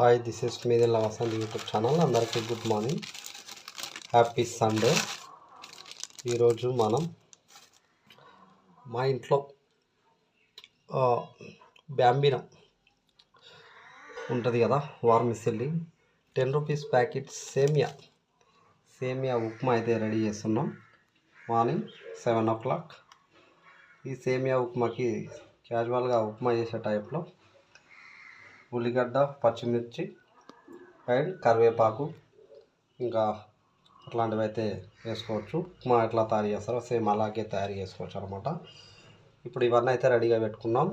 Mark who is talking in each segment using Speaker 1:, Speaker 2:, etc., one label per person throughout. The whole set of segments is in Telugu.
Speaker 1: హాయ్ దిస్ ఇస్ మీదిల్ల వసంత్ యూట్యూబ్ ఛానల్ అందరికీ గుడ్ మార్నింగ్ హ్యాపీ సండే ఈరోజు మనం మా ఇంట్లో బ్యాంబినా ఉంటుంది కదా వార్మిసిల్లి టెన్ రూపీస్ ప్యాకెట్ సేమియా. సేమియా ఉప్మా అయితే రెడీ చేస్తున్నాం. మార్నింగ్ సెవెన్ ఓ క్లాక్ ఈ సేమియా ఉప్మాకి క్యాజువల్గా ఉప్మా చేసే టైప్లో ఉల్లిగడ్డ పచ్చిమిర్చి అండ్ కరివేపాకు. ఇంకా అట్లాంటివి అయితే వేసుకోవచ్చు. ఉప్మా ఎట్లా తయారు చేస్తారో సేమ్ అలాగే తయారు చేసుకోవచ్చు అనమాట ఇప్పుడు ఇవన్నీ అయితే రెడీగా పెట్టుకున్నాం.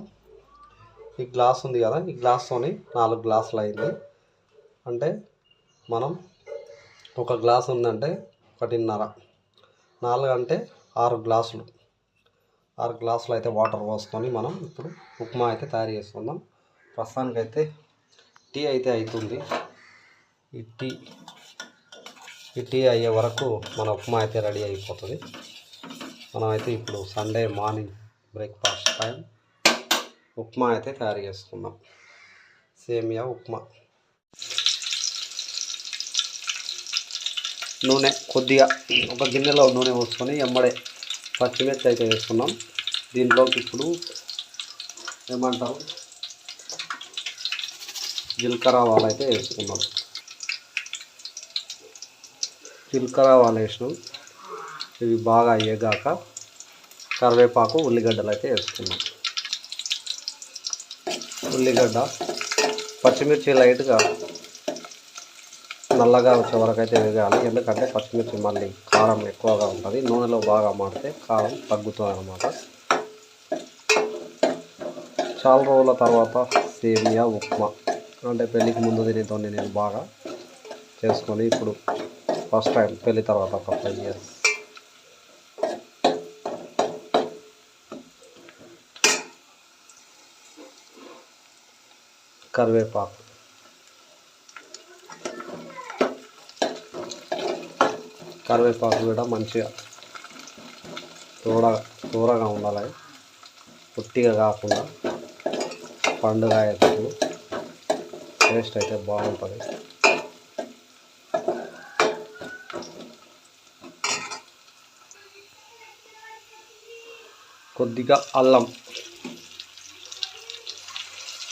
Speaker 1: ఈ గ్లాస్ ఉంది కదా ఈ గ్లాస్తోని నాలుగు గ్లాసులు అయింది. అంటే మనం ఒక గ్లాస్ ఉందంటే ఒకటిన్నర నాలుగు అంటే ఆరు గ్లాసులు. ఆరు గ్లాసులు అయితే వాటర్ పోసుకొని మనం ఇప్పుడు ఉప్మా అయితే తయారు చేసుకుందాం. ప్రస్తుతానికైతే టీ అయితే అవుతుంది ఈ టీ ఈ టీ అయ్యే వరకు మన ఉప్మా అయితే రెడీ అయిపోతుంది. మనమైతే ఇప్పుడు Sunday morning breakfast time. Upma అయితే తయారు చేసుకుందాం. సేమియా ఉప్మా. నూనె కొద్దిగా ఒక గిన్నెలో నూనె పోసుకొని ఎమ్మడే పచ్చిమిర్చి అయితే వేసుకున్నాం. దీంట్లోకి ఇప్పుడు ఏమంటారు? జీలకర్ర ఆవాలు అయితే వేసుకున్నాం. జీలకర్ర ఆవాలు వేసినాం. ఇవి బాగా అయ్యేగాక కరివేపాకు ఉల్లిగడ్డలు అయితే వేసుకున్నాం. ఉల్లిగడ్డ పచ్చిమిర్చి లైట్గా నల్లగా వచ్చే వరకు అయితే వేగాలి. ఎందుకంటే పచ్చిమిర్చి మళ్ళీ కారం ఎక్కువగా ఉంటుంది. నూనెలో బాగా మాడితే కారం తగ్గుతుంది అన్నమాట. చాలా రోజుల తర్వాత సేమియా ఉప్మా. అంటే పెళ్ళికి ముందు తినేతోని నేను బాగా చేసుకొని ఇప్పుడు ఫస్ట్ టైం పెళ్ళి తర్వాత ఒక ఫైవ్ ఇయర్స్ కరివేపాకు. కరివేపాకు కూడా మంచిగా తోడ తోరగా ఉండాలి. పుట్టిగా కాకుండా పండుగ అయ్యేటప్పుడు టేస్ట్ అయితే బాగుంటుంది. కొద్దిగా అల్లం.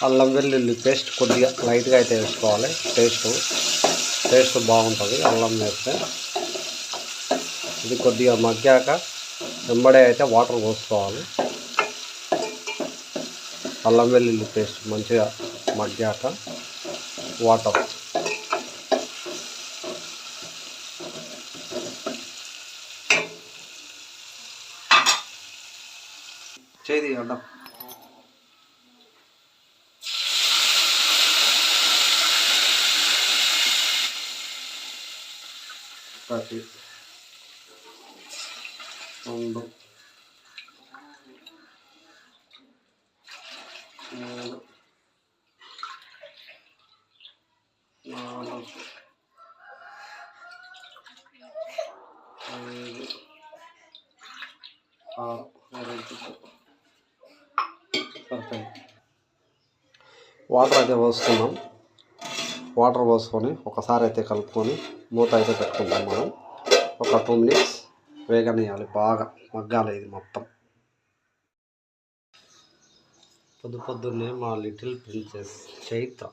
Speaker 1: అల్లం వెల్లుల్లి పేస్ట్ కొద్దిగా లైట్గా అయితే వేసుకోవాలి. టేస్ట్ టేస్ట్ బాగుంటుంది అల్లం వేస్తే. ఇది కొద్దిగా మగ్గాక వెంబడే అయితే వాటర్ పోసుకోవాలి. అల్లం వెల్లుల్లి పేస్ట్ మంచిగా మగ్గాక. వాటర్ చేది అడ్డం ఒకటి ఐదు ఆరు వాటర్ అయితే పోసుకున్నాం వాటర్ పోసుకొని ఒకసారి అయితే కలుపుకొని మూత అయితే పెట్టుకుంటాం మనం. ఒక టూ మినిట్స్ వేగనేయాలి బాగా మగ్గాలి ఇది మొత్తం. పొద్దు పొద్దున్నే మా లిటిల్ ప్రిన్సెస్ చైత్ర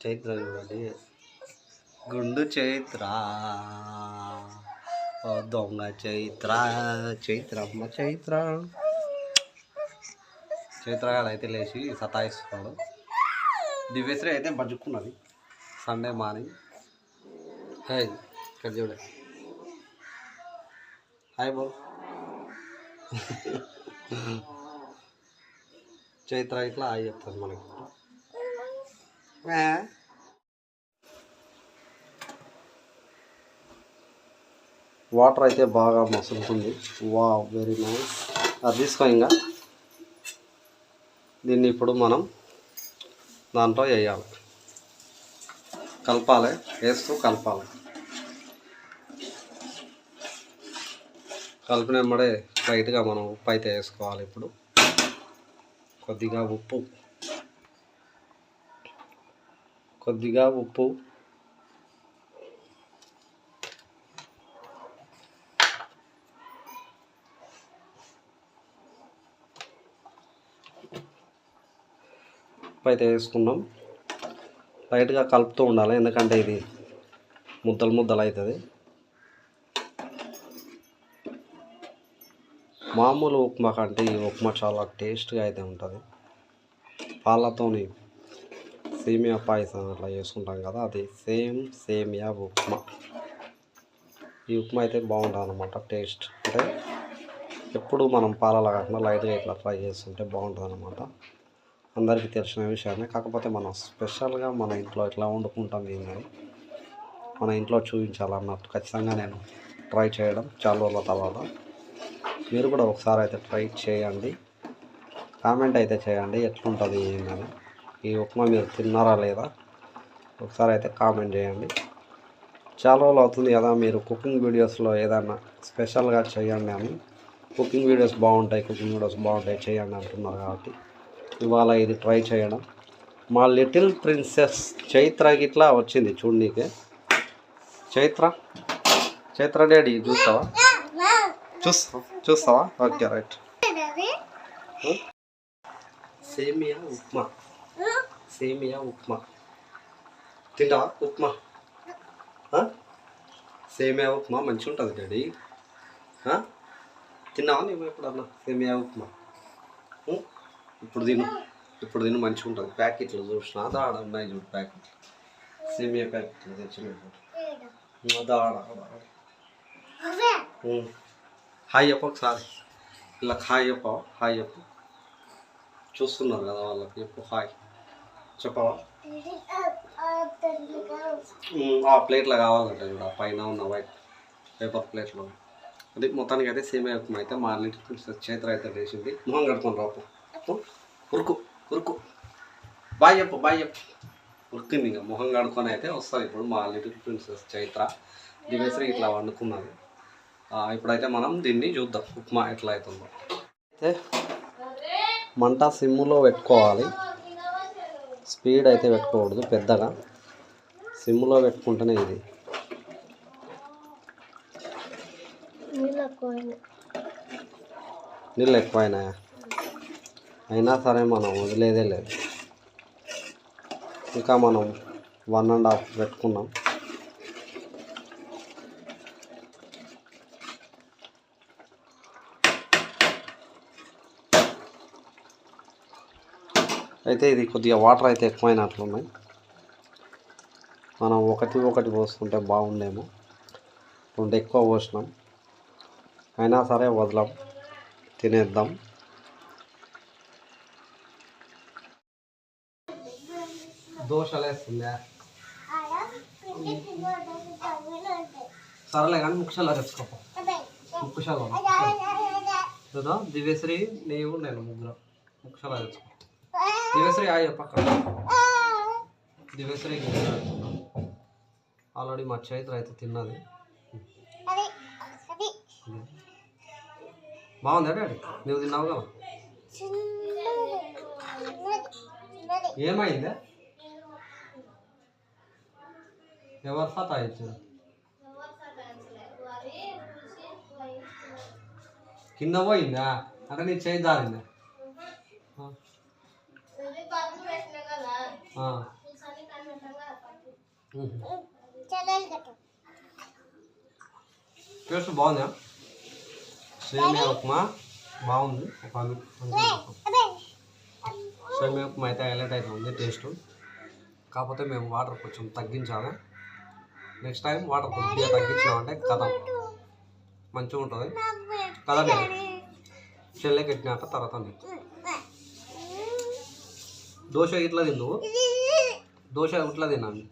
Speaker 1: చైత్ర చూడండి గుండు చైత్ర. ఓ దొంగ చైత్ర చైత్రమ్మ చైత్ర చైత్రగాడు అయితే లేచి సతాయిస్తున్నాడు. దివ్యశ్రీ అయితే బజ్జుకున్నది సండే మార్నింగ్ హే ఇక్కడ చూడ. హాయ్ బో చైత్ర ఇట్లా హాయ్ చెప్తుంది మనకి. వాటర్ అయితే బాగా మసులుతుంది. వా వెరీ నైస్ అది తీసుకో ఇంకా. దీన్ని ఇప్పుడు మనం దాంట్లో వేయాలి. కలపాలి వేస్తూ కలపాలి. కలిపినమ్మడే లైట్గా మనం ఉప్పు అయితే వేసుకోవాలి ఇప్పుడు. కొద్దిగా ఉప్పు. కొద్దిగా ఉప్పు. అయితే వేసుకున్నాం. లైట్గా కలుపుతూ ఉండాలి. ఎందుకంటే ఇది ముద్దలు ముద్దలు అవుతుంది. మామూలు ఉప్మా కంటే ఈ ఉప్మా చాలా టేస్ట్గా అయితే ఉంటుంది. పాలతోని సేమియా పాయసం అట్లా చేసుకుంటాం కదా అది సేమ్ సేమియా ఉప్మా. ఈ ఉప్మా అయితే బాగుంటుంది అనమాట టేస్ట్. అంటే ఎప్పుడు మనం పాలలో కాకుండా లైట్గా ఇట్లా ఫ్రై చేస్తుంటే బాగుంటుంది అనమాట అందరికీ తెలిసిన విషయాన్ని కాకపోతే మనం స్పెషల్గా మన ఇంట్లో ఇట్లా వండుకుంటాం ఏంటని మన ఇంట్లో చూపించాలన్నట్టు ఖచ్చితంగా నేను ట్రై చేయడం చాలా రోజుల తర్వాత. మీరు కూడా ఒకసారి అయితే ట్రై చేయండి. కామెంట్ అయితే చేయండి ఎట్లుంటుంది ఏంటని ఈ ఉప్మా మీరు తిన్నారా లేదా ఒకసారి అయితే కామెంట్ చేయండి. చాలా రోజులు అవుతుంది కదా మీరు కుకింగ్ వీడియోస్లో ఏదైనా స్పెషల్గా చేయండి అని. కుకింగ్ వీడియోస్ బాగుంటాయి కుకింగ్ వీడియోస్ బాగుంటాయి చేయండి అంటున్నారు కాబట్టి. ఇవాళ ఇది ట్రై చేయడం. మా లిటిల్ ప్రిన్సెస్ చైత్ర గిట్లా వచ్చింది చూడనీకే చైత్ర? చైత్ర డాడీ చూస్తావా? చూస్తావా చూస్తావా? Okay right. సేమియా ఉప్మా. సేమియా ఉప్మా. తింటావా? ఉప్మా? సేమియా ఉప్మా మంచిగా ఉంటుంది డాడీ? తిన్నావా నువ్వు ఎప్పుడన్నా? సేమియా ఉప్మా? ఇప్పుడు తిను. ఇప్పుడు తిను మంచిగా ఉంటుంది ప్యాకెట్లు చూసిన దాడ ఉన్నాయి చూడు ప్యాకెట్లు. సేమియా ప్యాకెట్లు తెచ్చిన దాడ హాయ్ అప్ప ఒకసారి. ఇలా హాయ్ అప్ప హాయ్ అప్ప. చూస్తున్నారు కదా వాళ్ళకి చెప్పు హాయ్. చెప్పవా? ఆ ప్లేట్లో కావాలంట చూడ పైన ఉన్న వైట్ పేపర్ ప్లేట్లో. అది మొత్తానికి అయితే సేమ్ అవుతుంది అయితే మా లిటిల్ చేతులు అయితే వేసింది మొహం కడుకొని రాపు ఉరుకు ఉరుకు బాయ్ చెప్పు బాయ్ చెప్పు ఉరికింది ఇంకా మొహం కడుకొని అయితే వస్తుంది ఇప్పుడు మా లిటిల్ ప్రిన్సెస్ చైత్ర దివేశ్వరి ఇట్లా వండుకున్నది. ఇప్పుడైతే మనం దీన్ని చూద్దాం. ఉప్మా ఎట్లా అవుతుందో అయితే మంట సిమ్ములో పెట్టుకోవాలి. స్పీడ్ అయితే పెట్టుకోకూడదు పెద్దగా. సిమ్లో పెట్టుకుంటేనే ఇది. నీళ్ళు ఎక్కువైనాయా? అయినా సరే మనం వదిలేదే లేదు. ఇంకా మనం వన్ అండ్ హాఫ్ పెట్టుకున్నాం. అయితే ఇది కొద్దిగా వాటర్ అయితే ఎక్కువైనట్లున్నాయి మనం ఒకటి ఒకటి పోసుకుంటే బాగుండేమో. రెండు ఎక్కువ పోసినాం. అయినా సరే వదలం తినేద్దాం. వేస్తుందా సరేలే కానీ ముక్షాలు తెచ్చుకోపో. ముక్కుశాల కదా దివేశ్రీ నీవు నేను ముగ్గురు ముక్షాల తెచ్చుకో. దివేశ్రీ ఆయ పక్కన దివేశ్రీ ఆల్రెడీ మా చైత్ర అయితే తిన్నది. బాగుందా డాడీ? నువ్వు తిన్నావు కదా ఏమైందా? ఎవరు సతా ఇచ్చారు కింద పోయిందా అంటే నీ చేయి జారిందా ఆ. ఆ. ఉహు. టేస్ట్ బాగుందా సేమియా ఉప్మా బాగుంది ఒక అను- అనుకుంటున్నాం. సేమియా ఉప్మా అయితే హైలైట్ అయితే ఉంది టేస్ట్ కాకపోతే మేము వాటర్ కొంచెం తగ్గించాలి నెక్స్ట్ టైం వాటర్ కొద్దిగా తగ్గించినామంటే కథ. మంచిగా ఉంటుంది. కదా చెల్లెకి ఎట్టినాక తర్వాత నీకు దోశ ఇట్లా తిను దోశ ఇట్లా తిన్నాను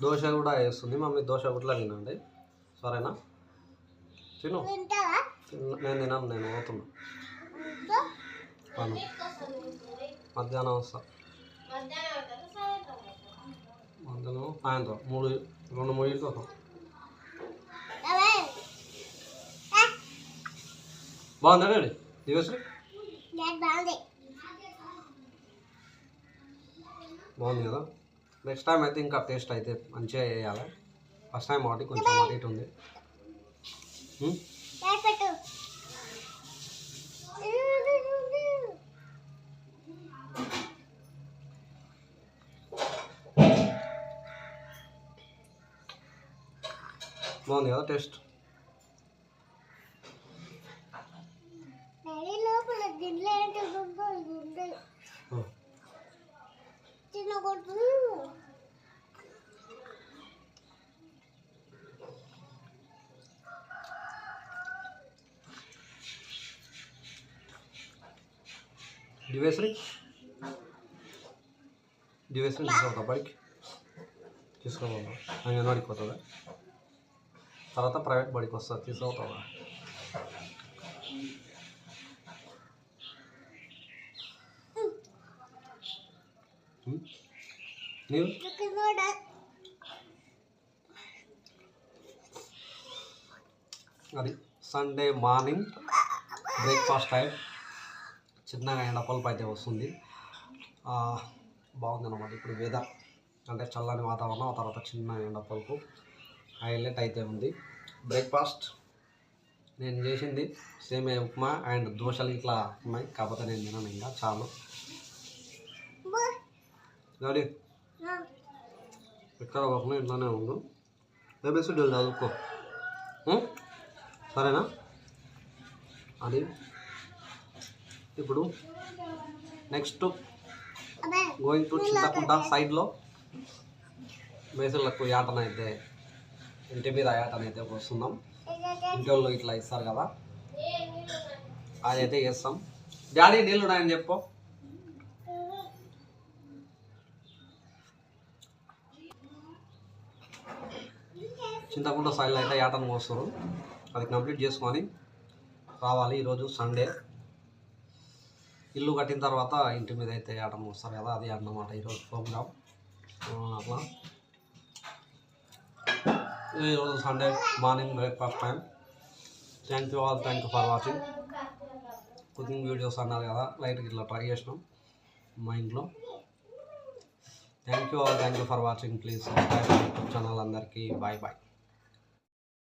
Speaker 1: దోశ కూడా వేస్తుంది. మమ్మీ దోశ ఇట్లా తినండి సరేనా? తిను. తిన్న- నేను తిన్నాను నేను పోతున్నా మధ్యాహ్నం వస్తా. మధ్యాహ్నం సాయంత్రం మూడు రెండు మూడింటికి వస్తాం బాగుందా డాడీ దివశ్రీ బాగుంది కదా నెక్స్ట్ టైం అయితే ఇంకా టేస్ట్ అయితే మంచిగా వేయాలి ఫస్ట్ టైం ఒకటి కొంచెం ఇటు ఉంది. బాగుంది కదా టేస్ట్? దివేశ్రీ? దివేశ్రీ తీసుకుంటా బడికి. తీసుకోవాలి అంగన్వాడికి పోతుందా తర్వాత ప్రైవేట్ బడికి వస్తుంది తీసుకుపోతావా? ఉమ్. నీవు? అది సండే మార్నింగ్ బ్రేక్ఫాస్ట్ టైం చిన్నగా ఎండపల్పు అయితే వస్తుంది. ఆ, బాగుందన్నమాట ఇప్పుడు వెదర్ అంటే చల్లని వాతావరణం ఆ తర్వాత చిన్న ఎండపల్పు హైలైట్ అయితే ఉంది. బ్రేక్ఫాస్ట్ నేను చేసింది సేమే ఉప్మా అండ్ దోశలు ఇట్లా ఉన్నాయి. కాకపోతే నేను తినను ఇంకా చాలు. ఎక్కడ పోకుండా ఇంట్లోనే ఉండు. ఏబిసిడీలు చదువుకో? సరేనా? అది. ఇప్పుడు నెక్స్ట్ గోయింగ్ టు చింతకుంట సైడ్లో మేసులకు యాటనైతే ఇంటి మీద యాటనైతే వస్తున్నాం. ఇంటి వాళ్ళు ఇట్లా ఇస్తారు కదా. అదైతే చేస్తాం. డాడీ నీళ్ళు ఉన్నాయని చెప్పు. చింతకుంట సాయిల్ అయితే యాటను పోస్తారు అది కంప్లీట్ చేసుకొని రావాలి ఈరోజు సండే. ఇల్లు కట్టిన తర్వాత ఇంటి మీద అయితే ఆటం పోస్తారు కదా అది అన్నమాట ఈరోజు ప్రోగ్రామ్. అట్లా. ఈరోజు Sunday morning breakfast time thank you all thank you for watching cooking videos అన్నారు కదా లైట్గా ఇట్లా ట్రై చేసినాం మా ఇంట్లో. Thank you all thank you for watching please subscribe YouTube channel అందరికీ. Bye bye